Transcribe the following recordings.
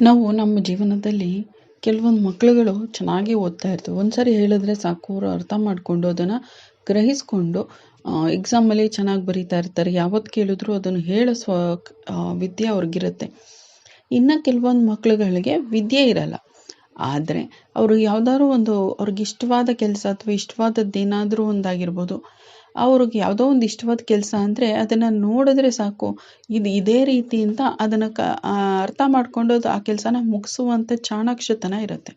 ನಾವು ನಮ್ಮ ಜೀವನದಲ್ಲಿ ಕೆಲವೊಂದು ಮಕ್ಕಳುಗಳು ಚೆನ್ನಾಗಿ ಓದ್ತಾ ಇರ್ತವೆ. ಒಂದು ಹೇಳಿದ್ರೆ ಸಾಕು, ಅವರು ಅರ್ಥ ಮಾಡಿಕೊಂಡು ಅದನ್ನು ಗ್ರಹಿಸ್ಕೊಂಡು ಎಕ್ಸಾಮಲ್ಲಿ ಚೆನ್ನಾಗಿ ಬರೀತಾ ಇರ್ತಾರೆ. ಯಾವತ್ತು ಕೇಳಿದ್ರು ಅದನ್ನು ಹೇಳೋ ಸ್ವ ವಿದ್ಯೆ ಅವ್ರಿಗಿರುತ್ತೆ. ಇನ್ನು ಕೆಲವೊಂದು ಮಕ್ಕಳುಗಳಿಗೆ ವಿದ್ಯೆ ಇರಲ್ಲ. ಆದರೆ ಅವರು ಯಾವ್ದಾದ್ರು ಒಂದು ಅವ್ರಿಗೆ ಇಷ್ಟವಾದ ಕೆಲಸ ಅಥವಾ ಇಷ್ಟವಾದದ್ದೇನಾದರೂ ಒಂದಾಗಿರ್ಬೋದು. ಅವ್ರಿಗೆ ಯಾವುದೋ ಒಂದು ಇಷ್ಟವಾದ ಕೆಲಸ ಅಂದರೆ ಅದನ್ನು ನೋಡಿದ್ರೆ ಸಾಕು. ಇದು ಇದೇ ರೀತಿ ಅಂತ ಅದನ್ನು ಕ ಅರ್ಥ ಮಾಡ್ಕೊಂಡು ಅದು ಆ ಕೆಲಸನ ಮುಗಿಸುವಂಥ ಚಾಣಾಕ್ಷತನ ಇರುತ್ತೆ.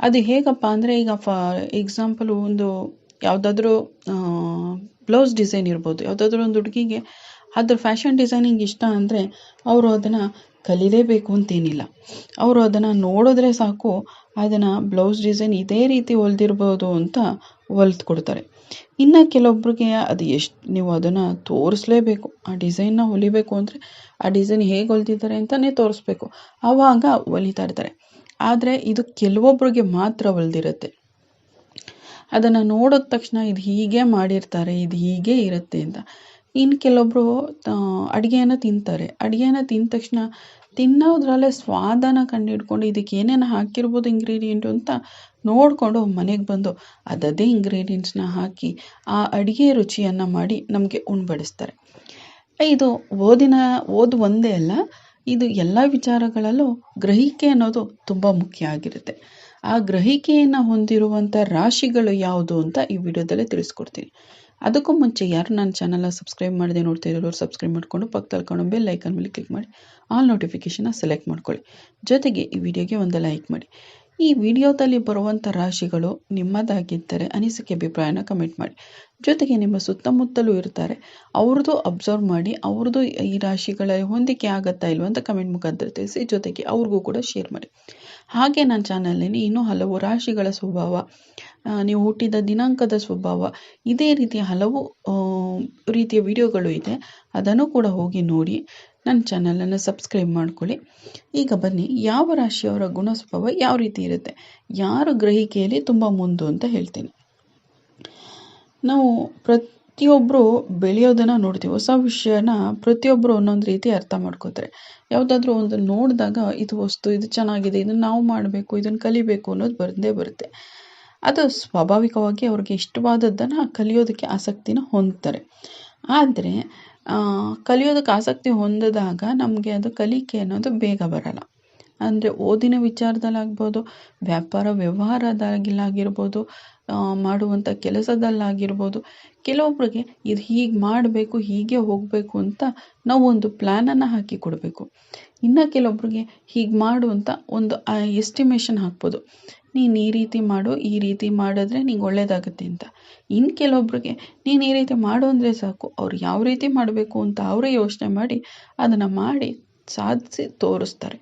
ಅದು ಹೇಗಪ್ಪ ಅಂದರೆ ಈಗ ಫಾರ್ ಎಕ್ಸಾಂಪಲ್ ಒಂದು ಯಾವುದಾದ್ರೂ ಬ್ಲೌಸ್ ಡಿಸೈನ್ ಇರ್ಬೋದು. ಯಾವುದಾದ್ರೂ ಒಂದು ಹುಡುಗಿಗೆ ಅದ್ರ ಫ್ಯಾಷನ್ ಡಿಸೈನಿಂಗ್ ಇಷ್ಟ ಅಂದರೆ ಅವರು ಅದನ್ನು ಕಲೀಲೇಬೇಕು ಅಂತೇನಿಲ್ಲ. ಅವರು ಅದನ್ನು ನೋಡಿದ್ರೆ ಸಾಕು, ಅದನ್ನು ಬ್ಲೌಸ್ ಡಿಸೈನ್ ಇದೇ ರೀತಿ ಹೊಲ್ದಿರ್ಬೋದು ಅಂತ ಹೊಲ್ದು ಕೊಡ್ತಾರೆ. ಇನ್ನು ಕೆಲವೊಬ್ರಿಗೆ ಅದು ಎಷ್ಟು ನೀವು ಅದನ್ನು ತೋರಿಸ್ಲೇಬೇಕು. ಆ ಡಿಸೈನ್ನ ಹೊಲಿಬೇಕು ಅಂದರೆ ಆ ಡಿಸೈನ್ ಹೇಗೆ ಹೊಲಿದಿದ್ದಾರೆ ಅಂತಲೇ ತೋರಿಸ್ಬೇಕು. ಆವಾಗ ಹೊಲಿತಾ ಇರ್ತಾರೆ. ಆದರೆ ಇದು ಕೆಲವೊಬ್ರಿಗೆ ಮಾತ್ರ ಹೊಲ್ದಿರುತ್ತೆ. ಅದನ್ನು ನೋಡಿದ ತಕ್ಷಣ ಇದು ಹೀಗೆ ಮಾಡಿರ್ತಾರೆ, ಇದು ಹೀಗೆ ಇರುತ್ತೆ ಅಂತ. ಇನ್ನು ಕೆಲವೊಬ್ರು ಅಡುಗೆಯನ್ನು ತಿಂತಾರೆ. ಅಡುಗೆಯನ್ನು ತಿಂದ ತಕ್ಷಣ ತಿನ್ನೋದ್ರಲ್ಲೇ ಸ್ವಾದನ ಕಂಡುಹಿಡ್ಕೊಂಡು ಇದಕ್ಕೆ ಏನೇನು ಹಾಕಿರ್ಬೋದು ಇಂಗ್ರೀಡಿಯೆಂಟು ಅಂತ ನೋಡಿಕೊಂಡು ಮನೆಗೆ ಬಂದು ಅದದೇ ಇಂಗ್ರೀಡಿಯೆಂಟ್ಸ್ನ ಹಾಕಿ ಆ ಅಡುಗೆ ರುಚಿಯನ್ನು ಮಾಡಿ ನಮಗೆ ಉಣ್ಬಡಿಸ್ತಾರೆ. ಇದು ಓದಿನ, ಓದು ಒಂದೇ ಅಲ್ಲ, ಇದು ಎಲ್ಲ ವಿಚಾರಗಳಲ್ಲೂ ಗ್ರಹಿಕೆ ಅನ್ನೋದು ತುಂಬ ಮುಖ್ಯ ಆಗಿರುತ್ತೆ. ಆ ಗ್ರಹಿಕೆಯನ್ನು ಹೊಂದಿರುವಂಥ ರಾಶಿಗಳು ಯಾವುದು ಅಂತ ಈ ವಿಡಿಯೋದಲ್ಲೇ ತಿಳಿಸ್ಕೊಡ್ತೀನಿ. ಅದಕ್ಕೂ ಮುಂಚೆ ಯಾರು ನನ್ನ ಚಾನಲ್ನ ಸಬ್ಸ್ಕ್ರೈಬ್ ಮಾಡದೆ ನೋಡ್ತಾ ಇರೋರು ಸಬ್ಸ್ಕ್ರೈಬ್ ಮಾಡಿಕೊಂಡು ಪಕ್ಕದಲ್ಲಿ ಕಾಣೋ ಬೆಲ್ ಐಕನ್ ಮೇಲೆ ಕ್ಲಿಕ್ ಮಾಡಿ ಆಲ್ ನೋಟಿಫಿಕೇಷನ್ನ ಸೆಲೆಕ್ಟ್ ಮಾಡ್ಕೊಳ್ಳಿ. ಜೊತೆಗೆ ಈ ವಿಡಿಯೋಗೆ ಒಂದು ಲೈಕ್ ಮಾಡಿ. ಈ ವಿಡಿಯೋದಲ್ಲಿ ಬರುವಂಥ ರಾಶಿಗಳು ನಿಮ್ಮದಾಗಿದ್ದರೆ ಅನಿಸಿಕೆ ಅಭಿಪ್ರಾಯನ ಕಮೆಂಟ್ ಮಾಡಿ. ಜೊತೆಗೆ ನಿಮ್ಮ ಸುತ್ತಮುತ್ತಲೂ ಇರ್ತಾರೆ. ಅವ್ರದ್ದು ಅಬ್ಸರ್ವ್ ಮಾಡಿ, ಅವ್ರದ್ದು ಈ ರಾಶಿಗಳ ಹೊಂದಿಕೆ ಆಗತ್ತಾ ಇಲ್ವ ಅಂತ ಕಮೆಂಟ್ ಮುಖಾಂತರ ತಿಳಿಸಿ, ಜೊತೆಗೆ ಅವ್ರಿಗೂ ಕೂಡ ಶೇರ್ ಮಾಡಿ. ಹಾಗೆ ನನ್ನ ಚಾನಲಲ್ಲಿ ಇನ್ನೂ ಹಲವು ರಾಶಿಗಳ ಸ್ವಭಾವ ನೀವು ಹುಟ್ಟಿದ ದಿನಾಂಕದ ಸ್ವಭಾವ, ಇದೇ ರೀತಿಯ ಹಲವು ರೀತಿಯ ವಿಡಿಯೋಗಳು ಇದೆ. ಅದನ್ನು ಕೂಡ ಹೋಗಿ ನೋಡಿ. ನನ್ನ ಚಾನಲನ್ನು ಸಬ್ಸ್ಕ್ರೈಬ್ ಮಾಡ್ಕೊಳ್ಳಿ. ಈಗ ಬನ್ನಿ, ಯಾವ ರಾಶಿಯವರ ಗುಣ ಸ್ವಭಾವ ಯಾವ ರೀತಿ ಇರುತ್ತೆ? ಯಾರು ಗ್ರಹಿಕೆಯಲ್ಲಿ ತುಂಬ ಮುಂದು ಅಂತ ಹೇಳ್ತೀನಿ. ನಾವು ಪ್ರತಿಯೊಬ್ಬರು ಬೆಳೆಯೋದನ್ನು ನೋಡ್ತೀವಿ. ಹೊಸ ವಿಷಯನ ಪ್ರತಿಯೊಬ್ಬರು ಒಂದೊಂದು ರೀತಿ ಅರ್ಥ ಮಾಡ್ಕೋತಾರೆ. ಯಾವುದಾದ್ರೂ ಒಂದು ನೋಡಿದಾಗ, ಇದು ವಸ್ತು, ಇದು ಚೆನ್ನಾಗಿದೆ, ಇದನ್ನು ನಾವು ಮಾಡಬೇಕು, ಇದನ್ನು ಕಲಿಬೇಕು ಅನ್ನೋದು ಬಂದೇ ಬರುತ್ತೆ. ಅದು ಸ್ವಾಭಾವಿಕವಾಗಿ ಅವ್ರಿಗೆ ಇಷ್ಟವಾದದ್ದನ್ನು ಕಲಿಯೋದಕ್ಕೆ ಆಸಕ್ತಿನ ಹೊಂದ್ತಾರೆ. ಆದರೆ ಕಲಿಯೋದಕ್ಕೆ ಆಸಕ್ತಿ ಹೊಂದಿದಾಗ ನಮಗೆ ಅದು ಕಲಿಕೆ ಅನ್ನೋದು ಬೇಗ ಬರಲ್ಲ. ಅಂದರೆ ಓದಿನ ವಿಚಾರದಲ್ಲಾಗ್ಬೋದು, ವ್ಯಾಪಾರ ವ್ಯವಹಾರದಾಗಿಲ್ಲಾಗಿರ್ಬೋದು ಮಾಡುವಂಥ ಕೆಲಸದಲ್ಲಾಗಿರ್ಬೋದು ಕೆಲವೊಬ್ಬರಿಗೆ ಇದು ಹೀಗೆ ಮಾಡಬೇಕು, ಹೀಗೆ ಹೋಗಬೇಕು ಅಂತ ನಾವು ಒಂದು ಪ್ಲ್ಯಾನನ್ನು ಹಾಕಿ ಕೊಡಬೇಕು ಇನ್ನು ಕೆಲವೊಬ್ಬರಿಗೆ ಹೀಗೆ ಮಾಡು ಅಂತ ಒಂದು ಎಸ್ಟಿಮೇಷನ್ ಹಾಕ್ಬೋದು. ನೀನು ಈ ರೀತಿ ಮಾಡು, ಈ ರೀತಿ ಮಾಡಿದ್ರೆ ನಿಂಗೆ ಒಳ್ಳೇದಾಗುತ್ತೆ ಅಂತ. ಇನ್ನು ಕೆಲವೊಬ್ರಿಗೆ ನೀನು ಈ ರೀತಿ ಮಾಡು ಅಂದರೆ ಸಾಕು, ಅವ್ರು ಯಾವ ರೀತಿ ಮಾಡಬೇಕು ಅಂತ ಅವರೇ ಯೋಚನೆ ಮಾಡಿ ಅದನ್ನು ಮಾಡಿ ಸಾಧಿಸಿ ತೋರಿಸ್ತಾರೆ.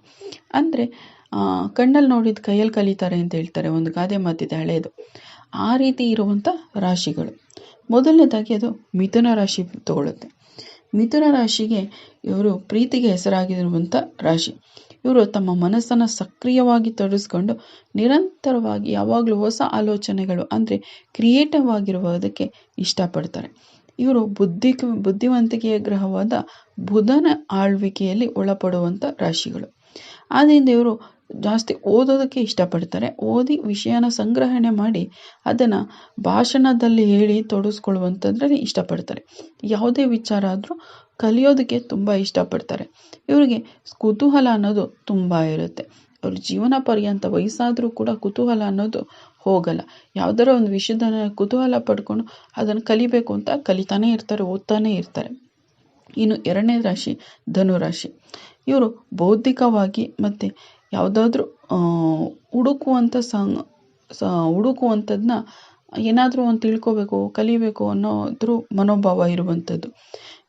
ಅಂದರೆ ಕಣ್ಣಲ್ಲಿ ನೋಡಿದ ಕೈಯಲ್ಲಿ ಕಲಿತಾರೆ ಅಂತ ಹೇಳ್ತಾರೆ, ಒಂದು ಗಾದೆ ಮಾತಿದೆ ಹಳೆಯದು. ಆ ರೀತಿ ಇರುವಂಥ ರಾಶಿಗಳು. ಮೊದಲನೇದಾಗಿ ಅದು ಮಿಥುನ ರಾಶಿ ತಗೊಳ್ಳುತ್ತೆ ಮಿಥುನ ರಾಶಿಗೆ ಇವರು ಪ್ರೀತಿಗೆ ಹೆಸರಾಗಿರುವಂಥ ರಾಶಿ. ಇವರು ತಮ್ಮ ಮನಸ್ಸನ್ನು ಸಕ್ರಿಯವಾಗಿ ತೊಡಗಿಸ್ಕೊಂಡು ನಿರಂತರವಾಗಿ ಯಾವಾಗಲೂ ಹೊಸ ಆಲೋಚನೆಗಳು, ಅಂದರೆ ಕ್ರಿಯೇಟಿವ್ ಆಗಿರುವುದಕ್ಕೆ ಇಷ್ಟಪಡ್ತಾರೆ. ಇವರು ಬುದ್ಧಿ ಬುದ್ಧಿವಂತಿಕೆಯ ಗ್ರಹವಾದ ಬುಧನ ಆಳ್ವಿಕೆಯಲ್ಲಿ ಒಳಪಡುವಂಥ ರಾಶಿಗಳು. ಆದ್ದರಿಂದ ಇವರು ಜಾಸ್ತಿ ಓದೋದಕ್ಕೆ ಇಷ್ಟಪಡ್ತಾರೆ. ಓದಿ ವಿಷಯನ ಸಂಗ್ರಹಣೆ ಮಾಡಿ ಅದನ್ನು ಭಾಷಣದಲ್ಲಿ ಹೇಳಿ ತೊಡಗಿಸ್ಕೊಳ್ಳುವಂಥದ್ರಲ್ಲಿ ಇಷ್ಟಪಡ್ತಾರೆ. ಯಾವುದೇ ವಿಚಾರ ಆದರೂ ಕಲಿಯೋದಕ್ಕೆ ತುಂಬ ಇಷ್ಟಪಡ್ತಾರೆ. ಇವರಿಗೆ ಕುತೂಹಲ ಅನ್ನೋದು ತುಂಬ ಇರುತ್ತೆ. ಅವ್ರ ಜೀವನ ಪರ್ಯಂತ ವಯಸ್ಸಾದರೂ ಕೂಡ ಕುತೂಹಲ ಅನ್ನೋದು ಹೋಗಲ್ಲ. ಯಾವ್ದಾರ ಒಂದು ವಿಷಯದ ಕುತೂಹಲ ಪಡ್ಕೊಂಡು ಅದನ್ನು ಕಲಿಬೇಕು ಅಂತ ಕಲಿತಾನೇ ಇರ್ತಾರೆ, ಓದ್ತಾನೇ ಇರ್ತಾರೆ. ಇನ್ನು ಎರಡನೇ ರಾಶಿ ಧನುರಾಶಿ. ಇವರು ಬೌದ್ಧಿಕವಾಗಿ ಮತ್ತು ಯಾವುದಾದ್ರೂ ಹುಡುಕುವಂಥ ಸಾಂಗ್ ಸ ಹುಡುಕುವಂಥದ್ದನ್ನ ಏನಾದರೂ ಒಂದು ತಿಳ್ಕೋಬೇಕು, ಕಲಿಬೇಕು ಅನ್ನೋದ್ರ ಮನೋಭಾವ ಇರುವಂಥದ್ದು.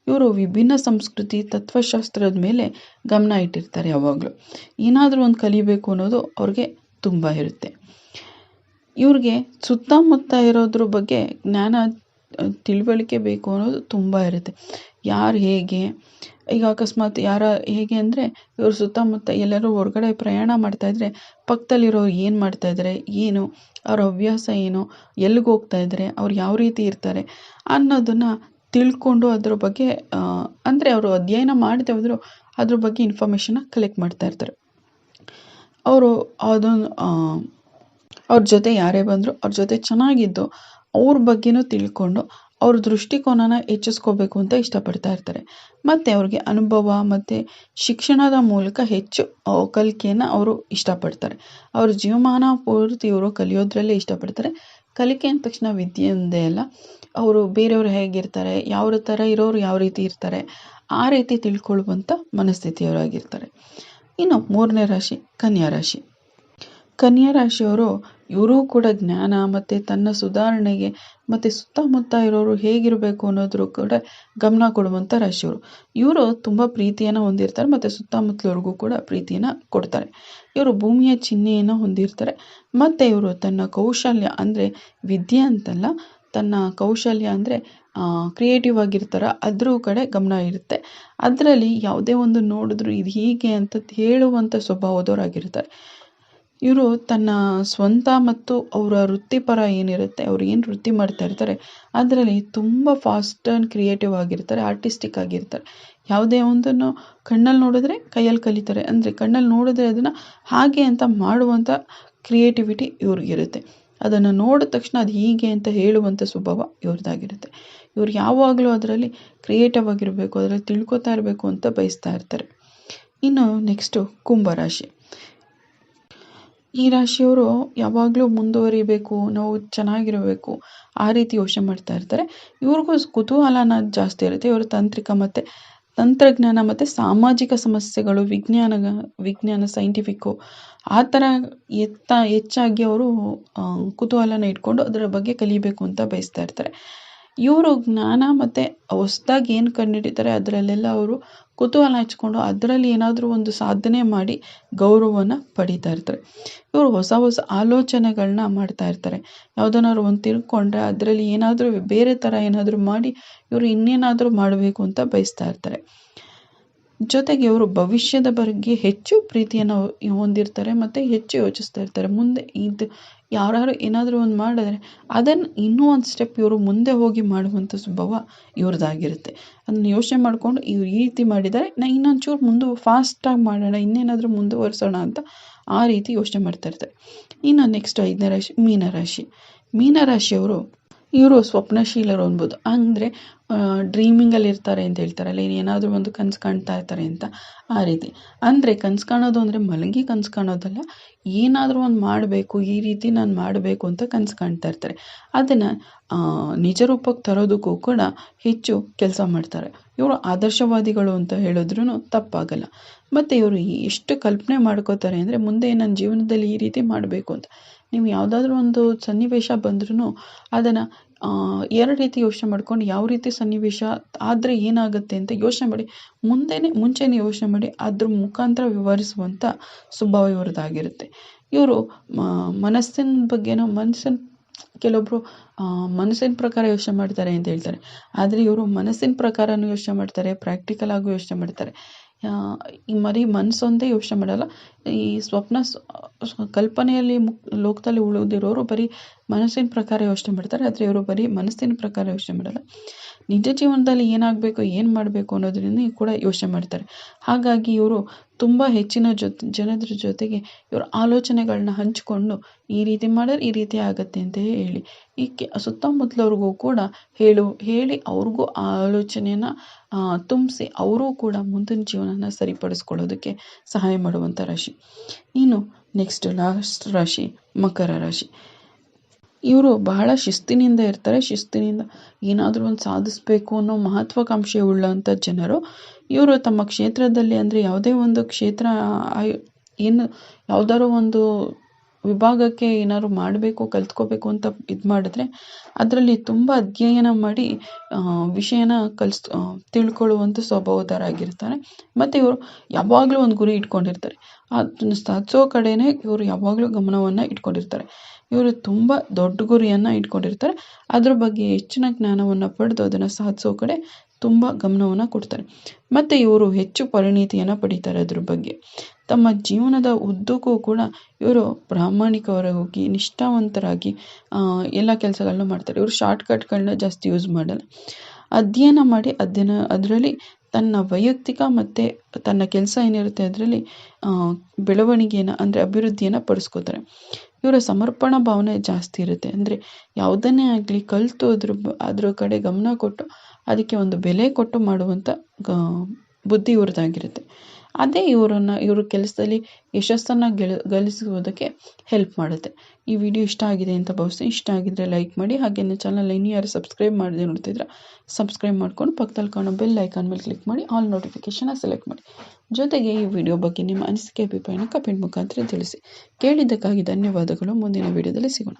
ಇವರು ವಿಭಿನ್ನ ಸಂಸ್ಕೃತಿ, ತತ್ವಶಾಸ್ತ್ರದ ಮೇಲೆ ಗಮನ ಇಟ್ಟಿರ್ತಾರೆ ಯಾವಾಗಲೂ. ಏನಾದರೂ ಒಂದು ಕಲಿಬೇಕು ಅನ್ನೋದು ಅವ್ರಿಗೆ ತುಂಬ ಇರುತ್ತೆ. ಇವ್ರಿಗೆ ಸುತ್ತಮುತ್ತ ಇರೋದ್ರ ಬಗ್ಗೆ ಜ್ಞಾನ ತಿಳುವಳಿಕೆ ಬೇಕು ಅನ್ನೋದು ತುಂಬ ಇರುತ್ತೆ. ಯಾರು ಹೇಗೆ, ಈಗ ಅಕಸ್ಮಾತ್ ಯಾರ ಹೇಗೆ ಅಂದರೆ ಇವರು ಸುತ್ತಮುತ್ತ ಎಲ್ಲರೂ ಹೊರಗಡೆ ಪ್ರಯಾಣ ಮಾಡ್ತಾಯಿದ್ರೆ ಪಕ್ಕದಲ್ಲಿರೋರು ಏನು ಮಾಡ್ತಾಯಿದ್ರೆ ಏನು, ಅವ್ರ ಹವ್ಯಾಸ ಏನು, ಎಲ್ಲಿಗೆ ಹೋಗ್ತಾ ಇದ್ದಾರೆ ಅವ್ರು ಯಾವ ರೀತಿ ಇರ್ತಾರೆ ಅನ್ನೋದನ್ನು ತಿಳ್ಕೊಂಡು ಅದ್ರ ಬಗ್ಗೆ ಅಂದರೆ ಅವರು ಅಧ್ಯಯನ ಮಾಡದೆ ಹೋದರೂ ಅದ್ರ ಬಗ್ಗೆ ಇನ್ಫಾರ್ಮೇಷನ್ನ ಕಲೆಕ್ಟ್ ಮಾಡ್ತಾ ಇರ್ತಾರೆ. ಅವರು ಅದೊಂದು ಅವ್ರ ಜೊತೆ ಯಾರೇ ಬಂದರೂ, ಅವ್ರ ಜೊತೆ ಚೆನ್ನಾಗಿದ್ದು, ಅವ್ರ ಬಗ್ಗೆನೂ ತಿಳ್ಕೊಂಡು ಅವ್ರ ದೃಷ್ಟಿಕೋನನ ಹೆಚ್ಚಿಸ್ಕೋಬೇಕು ಅಂತ ಇಷ್ಟಪಡ್ತಾ ಇರ್ತಾರೆ. ಮತ್ತು ಅವ್ರಿಗೆ ಅನುಭವ ಮತ್ತು ಶಿಕ್ಷಣದ ಮೂಲಕ ಹೆಚ್ಚು ಕಲಿಕೆಯನ್ನು ಅವರು ಇಷ್ಟಪಡ್ತಾರೆ. ಅವ್ರ ಜೀವಮಾನ ಪೂರ್ತಿ ಇವರು ಕಲಿಯೋದ್ರಲ್ಲೇ ಇಷ್ಟಪಡ್ತಾರೆ. ಕಲಿಕೆ ಅಂದ ತಕ್ಷಣ ವಿದ್ಯೆ ಒಂದೇ ಅಲ್ಲ. ಅವರು ಬೇರೆಯವ್ರು ಹೇಗಿರ್ತಾರೆ ಯಾವ ಥರ ಇರೋರು ಯಾವ ರೀತಿ ಇರ್ತಾರೆ, ಆ ರೀತಿ ತಿಳ್ಕೊಳ್ಳುವಂಥ ಮನಸ್ಥಿತಿಯವರಾಗಿರ್ತಾರೆ ಇನ್ನು ಮೂರನೇ ರಾಶಿ ಕನ್ಯಾ ರಾಶಿ. ಕನ್ಯಾ ರಾಶಿಯವರು ಇವರು ಕೂಡ ಜ್ಞಾನ ಮತ್ತು ತನ್ನ ಸುಧಾರಣೆಗೆ ಮತ್ತು ಸುತ್ತಮುತ್ತ ಇರೋರು ಹೇಗಿರಬೇಕು ಅನ್ನೋದ್ರ ಕೂಡ ಗಮನ ಕೊಡುವಂಥ ರಾಶಿಯವರು. ಇವರು ತುಂಬ ಪ್ರೀತಿಯನ್ನು ಹೊಂದಿರ್ತಾರೆ ಮತ್ತು ಸುತ್ತಮುತ್ತಲವ್ರಿಗೂ ಕೂಡ ಪ್ರೀತಿಯನ್ನು ಕೊಡ್ತಾರೆ. ಇವರು ಭೂಮಿಯ ಚಿಹ್ನೆಯನ್ನು ಹೊಂದಿರ್ತಾರೆ. ಮತ್ತು ಇವರು ತನ್ನ ಕೌಶಲ್ಯ ಅಂದರೆ ವಿದ್ಯೆ ಅಂತಲ್ಲ, ತನ್ನ ಕೌಶಲ್ಯ ಅಂದರೆ ಕ್ರಿಯೇಟಿವ್ ಆಗಿರ್ತಾರೆ, ಅದ್ರ ಕಡೆ ಗಮನ ಇರುತ್ತೆ. ಅದರಲ್ಲಿ ಯಾವುದೇ ಒಂದು ನೋಡಿದ್ರು ಇದು ಹೀಗೆ ಅಂತ ಹೇಳುವಂಥ ಸ್ವಭಾವದವರಾಗಿರ್ತಾರೆ ಇವರು ತನ್ನ ಸ್ವಂತ ಮತ್ತು ಅವರ ವೃತ್ತಿಪರ ಏನಿರುತ್ತೆ, ಅವ್ರು ಏನು ವೃತ್ತಿ ಮಾಡ್ತಾ ಇರ್ತಾರೆ, ಅದರಲ್ಲಿ ತುಂಬ ಫಾಸ್ಟ್ ಆ್ಯಂಡ್ ಕ್ರಿಯೇಟಿವ್ ಆಗಿರ್ತಾರೆ ಆರ್ಟಿಸ್ಟಿಕ್ ಆಗಿರ್ತಾರೆ. ಯಾವುದೇ ಒಂದನ್ನು ಕಣ್ಣಲ್ಲಿ ನೋಡಿದ್ರೆ ಕೈಯಲ್ಲಿ ಕಲಿತಾರೆ. ಅಂದರೆ ಕಣ್ಣಲ್ಲಿ ನೋಡಿದ್ರೆ ಅದನ್ನು ಹಾಗೆ ಅಂತ ಮಾಡುವಂಥ ಕ್ರಿಯೇಟಿವಿಟಿ ಇವ್ರಿಗಿರುತ್ತೆ. ಅದನ್ನು ನೋಡಿದ ತಕ್ಷಣ ಅದು ಹೀಗೆ ಅಂತ ಹೇಳುವಂಥ ಸ್ವಭಾವ ಇವ್ರದ್ದಾಗಿರುತ್ತೆ. ಇವ್ರು ಯಾವಾಗಲೂ ಅದರಲ್ಲಿ ಕ್ರಿಯೇಟಿವ್ ಆಗಿರಬೇಕು, ಅದರಲ್ಲಿ ತಿಳ್ಕೊತಾ ಇರಬೇಕು ಅಂತ ಬಯಸ್ತಾ ಇರ್ತಾರೆ. ಇನ್ನು ನೆಕ್ಸ್ಟು ಕುಂಭರಾಶಿ ಈ ರಾಶಿಯವರು ಯಾವಾಗಲೂ ಮುಂದುವರಿಬೇಕು, ನಾವು ಚೆನ್ನಾಗಿರಬೇಕು, ಆ ರೀತಿ ಯೋಚನೆ ಮಾಡ್ತಾ ಇರ್ತಾರೆ. ಇವ್ರಿಗೂ ಕುತೂಹಲನ ಜಾಸ್ತಿ ಇರುತ್ತೆ. ಇವರು ತಾಂತ್ರಿಕ ಮತ್ತು ತಂತ್ರಜ್ಞಾನ ಮತ್ತು ಸಾಮಾಜಿಕ ಸಮಸ್ಯೆಗಳು, ವಿಜ್ಞಾನ ವಿಜ್ಞಾನ ಸೈಂಟಿಫಿಕ್ಕು ಆ ಥರ ಎತ್ತ, ಹೆಚ್ಚಾಗಿ ಅವರು ಕುತೂಹಲನ ಇಟ್ಕೊಂಡು ಅದರ ಬಗ್ಗೆ ಕಲಿಬೇಕು ಅಂತ ಬಯಸ್ತಾ ಇರ್ತಾರೆ. ಇವರು ಜ್ಞಾನ ಮತ್ತು ಹೊಸ್ದಾಗಿ ಏನು ಕಂಡುಹಿಡಿತಾರೆ, ಅದರಲ್ಲೆಲ್ಲ ಅವರು ಕುತೂಹಲ ಹಚ್ಕೊಂಡು ಅದರಲ್ಲಿ ಏನಾದರೂ ಒಂದು ಸಾಧನೆ ಮಾಡಿ ಗೌರವವನ್ನ ಪಡೀತಾ ಇರ್ತಾರೆ. ಇವರು ಹೊಸ ಹೊಸ ಆಲೋಚನೆಗಳನ್ನ ಮಾಡ್ತಾ ಇರ್ತಾರೆ. ಯಾವುದನ್ನಾದ್ರು ಒಂದು ತಿಳ್ಕೊಂಡ್ರೆ ಅದರಲ್ಲಿ ಏನಾದರೂ ಬೇರೆ ಥರ ಏನಾದರೂ ಮಾಡಿ ಇವರು ಇನ್ನೇನಾದರೂ ಮಾಡಬೇಕು ಅಂತ ಬಯಸ್ತಾ ಇರ್ತಾರೆ. ಜೊತೆಗೆ ಇವರು ಭವಿಷ್ಯದ ಬಗ್ಗೆ ಹೆಚ್ಚು ಪ್ರೀತಿಯನ್ನು ಹೊಂದಿರ್ತಾರೆ ಮತ್ತು ಹೆಚ್ಚು ಯೋಚಿಸ್ತಾ ಇರ್ತಾರೆ. ಮುಂದೆ ಇದು ಯಾರು ಏನಾದರೂ ಒಂದು ಮಾಡಿದ್ರೆ ಅದನ್ನು ಇನ್ನೂ ಒಂದು ಸ್ಟೆಪ್ ಇವರು ಮುಂದೆ ಹೋಗಿ ಮಾಡುವಂಥ ಸ್ವಭಾವ ಇವ್ರದ್ದಾಗಿರುತ್ತೆ. ಅದನ್ನು ಯೋಚನೆ ಮಾಡಿಕೊಂಡು ಇವ್ರು ಈ ರೀತಿ ಮಾಡಿದ್ದಾರೆ ನಾ ಇನ್ನೊಂಚೂರು ಮುಂದೆ ಫಾಸ್ಟಾಗಿ ಮಾಡೋಣ, ಇನ್ನೇನಾದರೂ ಮುಂದುವರಿಸೋಣ ಅಂತ ಆ ರೀತಿ ಯೋಚನೆ ಮಾಡ್ತಾ ಇರ್ತಾರೆ. ಇನ್ನು ನೆಕ್ಸ್ಟ್ ಐದನೇ ರಾಶಿ, ಮೀನರಾಶಿ. ಮೀನರಾಶಿಯವರು ಇವರು ಸ್ವಪ್ನಶೀಲರು ಅನ್ಬೋದು. ಅಂದರೆ ಡ್ರೀಮಿಂಗಲ್ಲಿ ಇರ್ತಾರೆ ಅಂತ ಹೇಳ್ತಾರಲ್ಲ ಏನಾದರೂ ಒಂದು ಕನಸು ಕಾಣ್ತಾ ಇರ್ತಾರೆ ಅಂತ ಆ ರೀತಿ. ಅಂದರೆ ಕನ್ಸು ಕಾಣೋದು ಅಂದರೆ ಮಲಗಿ ಕನಸು ಕಾಣೋದಲ್ಲ, ಏನಾದರೂ ಒಂದು ಮಾಡಬೇಕು, ಈ ರೀತಿ ನಾನು ಮಾಡಬೇಕು ಅಂತ ಕನಸು ಕಾಣ್ತಾ ಇರ್ತಾರೆ. ಅದನ್ನು ನಿಜ ರೂಪಕ್ಕೆ ತರೋದಕ್ಕೂ ಕೂಡ ಹೆಚ್ಚು ಕೆಲಸ ಮಾಡ್ತಾರೆ. ಇವರು ಆದರ್ಶವಾದಿಗಳು ಅಂತ ಹೇಳಿದ್ರೂ ತಪ್ಪಾಗಲ್ಲ. ಮತ್ತು ಇವರು ಎಷ್ಟು ಕಲ್ಪನೆ ಮಾಡ್ಕೋತಾರೆ ಅಂದರೆ, ಮುಂದೆ ನನ್ನ ಜೀವನದಲ್ಲಿ ಈ ರೀತಿ ಮಾಡಬೇಕು ಅಂತ. ನೀವು ಯಾವುದಾದ್ರೂ ಒಂದು ಸನ್ನಿವೇಶ ಬಂದ್ರೂ ಅದನ್ನು ಎರಡು ರೀತಿ ಯೋಚನೆ ಮಾಡ್ಕೊಂಡು ಯಾವ ರೀತಿ ಸನ್ನಿವೇಶ ಆದರೆ ಏನಾಗುತ್ತೆ ಅಂತ ಯೋಚನೆ ಮಾಡಿ, ಮುಂದೆನೆ, ಮುಂಚೆನೇ ಯೋಚನೆ ಮಾಡಿ ಅದ್ರ ಮುಖಾಂತರ ವಿವರಿಸುವಂಥ ಸ್ವಭಾವ ಇವ್ರದ್ದಾಗಿರುತ್ತೆ. ಇವರು ಮನಸ್ಸಿನ ಬಗ್ಗೆನೋ, ಮನಸ್ಸಿನ ಕೆಲವೊಬ್ಬರು ಮನಸ್ಸಿನ ಪ್ರಕಾರ ಯೋಚನೆ ಮಾಡ್ತಾರೆ ಅಂತ ಹೇಳ್ತಾರೆ. ಆದರೆ ಇವರು ಮನಸ್ಸಿನ ಪ್ರಕಾರನೂ ಯೋಚನೆ ಮಾಡ್ತಾರೆ ಪ್ರಾಕ್ಟಿಕಲ್ ಆಗೂ ಯೋಚನೆ ಮಾಡ್ತಾರೆ. ಈ ಮರಿ ಮನಸ್ಸೊಂದೇ ಯೋಚನೆ ಮಾಡಲ್ಲ. ಈ ಸ್ವಪ್ನ ಕಲ್ಪನೆಯಲ್ಲಿ ಲೋಕದಲ್ಲಿ ಉಳಿದಿರೋರು ಬರೀ ಮನಸ್ಸಿನ ಪ್ರಕಾರ ಯೋಚನೆ ಮಾಡ್ತಾರೆ, ಆದರೆ ಇವರು ಬರೀ ಮನಸ್ಸಿನ ಪ್ರಕಾರ ಯೋಚನೆ ಮಾಡಲ್ಲ. ನಿಜ ಜೀವನದಲ್ಲಿ ಏನಾಗಬೇಕು, ಏನು ಮಾಡಬೇಕು ಅನ್ನೋದರಿಂದ ಕೂಡ ಯೋಚನೆ ಮಾಡ್ತಾರೆ. ಹಾಗಾಗಿ ಇವರು ತುಂಬ ಹೆಚ್ಚಿನ ಜೊತೆ, ಜನದ್ರ ಜೊತೆಗೆ ಇವರ ಆಲೋಚನೆಗಳನ್ನ ಹಂಚಿಕೊಂಡು ಈ ರೀತಿ ಮಾಡಿದ್ರೆ ಈ ರೀತಿ ಆಗತ್ತೆ ಅಂತ ಹೇಳಿ. ಈ ಕೆ ಸುತ್ತಮುತ್ತಲವ್ರಿಗೂ ಕೂಡ ಹೇಳು, ಹೇಳಿ ಅವ್ರಿಗೂ ಆ ಆಲೋಚನೆನ ತುಂಬಿಸಿ ಅವರೂ ಕೂಡ ಮುಂದಿನ ಜೀವನನ ಸರಿಪಡಿಸ್ಕೊಳ್ಳೋದಕ್ಕೆ ಸಹಾಯ ಮಾಡುವಂಥ ರಾಶಿ. ಇನ್ನು ನೆಕ್ಸ್ಟ್ ಲಾಸ್ಟ್ ರಾಶಿ ಮಕರ ರಾಶಿ. ಇವರು ಬಹಳ ಶಿಸ್ತಿನಿಂದ ಇರ್ತಾರೆ, ಶಿಸ್ತಿನಿಂದ ಏನಾದರೂ ಒಂದು ಸಾಧಿಸಬೇಕು ಅನ್ನೋ ಮಹತ್ವಾಕಾಂಕ್ಷೆ ಉಳ್ಳಂಥ ಜನರು. ಇವರು ತಮ್ಮ ಕ್ಷೇತ್ರದಲ್ಲಿ ಅಂದರೆ ಯಾವುದೇ ಒಂದು ಕ್ಷೇತ್ರ ಏನು, ಯಾವ್ದಾದ್ರು ಒಂದು ವಿಭಾಗಕ್ಕೆ ಏನಾದ್ರು ಮಾಡಬೇಕು, ಕಲ್ತ್ಕೋಬೇಕು ಅಂತ ಇದು ಮಾಡಿದ್ರೆ ಅದರಲ್ಲಿ ತುಂಬ ಅಧ್ಯಯನ ಮಾಡಿ ವಿಷಯನ ಕಲ್ಸ್ ತಿಳ್ಕೊಳ್ಳುವಂಥ ಸ್ವಭಾವದವರಾಗಿರ್ತಾರೆ ಮತ್ತು ಇವರು ಯಾವಾಗಲೂ ಒಂದು ಗುರಿ ಇಟ್ಕೊಂಡಿರ್ತಾರೆ. ಅದನ್ನು ಸಾಧಿಸೋ ಕಡೆನೇ ಇವರು ಯಾವಾಗಲೂ ಗಮನವನ್ನು ಇಟ್ಕೊಂಡಿರ್ತಾರೆ. ಇವರು ತುಂಬ ದೊಡ್ಡ ಗುರಿಯನ್ನು ಇಟ್ಕೊಂಡಿರ್ತಾರೆ. ಅದ್ರ ಬಗ್ಗೆ ಹೆಚ್ಚಿನ ಜ್ಞಾನವನ್ನು ಪಡೆದು ಅದನ್ನು ಸಾಧಿಸೋ ಕಡೆ ತುಂಬ ಗಮನವನ್ನು ಕೊಡ್ತಾರೆ. ಮತ್ತು ಇವರು ಹೆಚ್ಚು ಪರಿಣಿತಿಯನ್ನು ಪಡೀತಾರೆ ಅದ್ರ ಬಗ್ಗೆ. ತಮ್ಮ ಜೀವನದ ಉದ್ದಕ್ಕೂ ಕೂಡ ಇವರು ಪ್ರಾಮಾಣಿಕರಾಗಿ ನಿಷ್ಠಾವಂತರಾಗಿ ಎಲ್ಲ ಕೆಲಸಗಳನ್ನು ಮಾಡ್ತಾರೆ. ಇವರು ಶಾರ್ಟ್ಕಟ್ಗಳನ್ನ ಜಾಸ್ತಿ ಯೂಸ್ ಮಾಡಲ್ಲ. ಅಧ್ಯಯನ ಮಾಡಿ ಅಧ್ಯಯನ, ಅದರಲ್ಲಿ ತನ್ನ ವೈಯಕ್ತಿಕ ಮತ್ತು ತನ್ನ ಕೆಲಸ ಏನಿರುತ್ತೆ ಅದರಲ್ಲಿ ಬೆಳವಣಿಗೆಯನ್ನು ಅಂದರೆ ಅಭಿವೃದ್ಧಿಯನ್ನು ಪಡಿಸ್ಕೋತಾರೆ. ಇವರ ಸಮರ್ಪಣಾ ಭಾವನೆ ಜಾಸ್ತಿ ಇರುತ್ತೆ. ಅಂದರೆ ಯಾವುದನ್ನೇ ಆಗಲಿ ಕಲಿತು ಅದ್ರ ಅದ್ರ ಕಡೆ ಗಮನ ಕೊಟ್ಟು, ಅದಕ್ಕೆ ಒಂದು ಬೆಲೆ ಕೊಟ್ಟು ಮಾಡುವಂಥ ಬುದ್ಧಿ ಇವ್ರದ್ದಾಗಿರುತ್ತೆ. ಅದೇ ಇವರನ್ನು, ಇವರ ಕೆಲಸದಲ್ಲಿ ಯಶಸ್ಸನ್ನು ಗೆಲ್ ಗಳಿಸುವುದಕ್ಕೆ ಹೆಲ್ಪ್ ಮಾಡುತ್ತೆ. ಈ ವಿಡಿಯೋ ಇಷ್ಟ ಆಗಿದೆ ಅಂತ ಭಾವಿಸ್ತೀನಿ ಇಷ್ಟ ಆಗಿದ್ರೆ ಲೈಕ್ ಮಾಡಿ ಹಾಗೆ ನನ್ನ ಚಾನಲ್ ಇನ್ನೂ ಯಾರು ಸಬ್ಸ್ಕ್ರೈಬ್ ಮಾಡದೆ ನೋಡ್ತಿದ್ರೆ ಸಬ್ಸ್ಕ್ರೈಬ್ ಮಾಡ್ಕೊಂಡು ಪಕ್ಕದಲ್ಲಿ ಕಾಣೋ ಬೆಲ್ ಐಕಾನ್ ಮೇಲೆ ಕ್ಲಿಕ್ ಮಾಡಿ ಆಲ್ ನೋಟಿಫಿಕೇಷನ್ನ ಸೆಲೆಕ್ಟ್ ಮಾಡಿ. ಜೊತೆಗೆ ಈ ವಿಡಿಯೋ ಬಗ್ಗೆ ನಿಮ್ಮ ಅನಿಸಿಕೆ, ಅಭಿಪ್ರಾಯನ ಕಮೆಂಟ್ ಮುಖಾಂತರ ತಿಳಿಸಿ. ಕೇಳಿದ್ದಕ್ಕಾಗಿ ಧನ್ಯವಾದಗಳು. ಮುಂದಿನ ವಿಡಿಯೋದಲ್ಲಿ ಸಿಗೋಣ.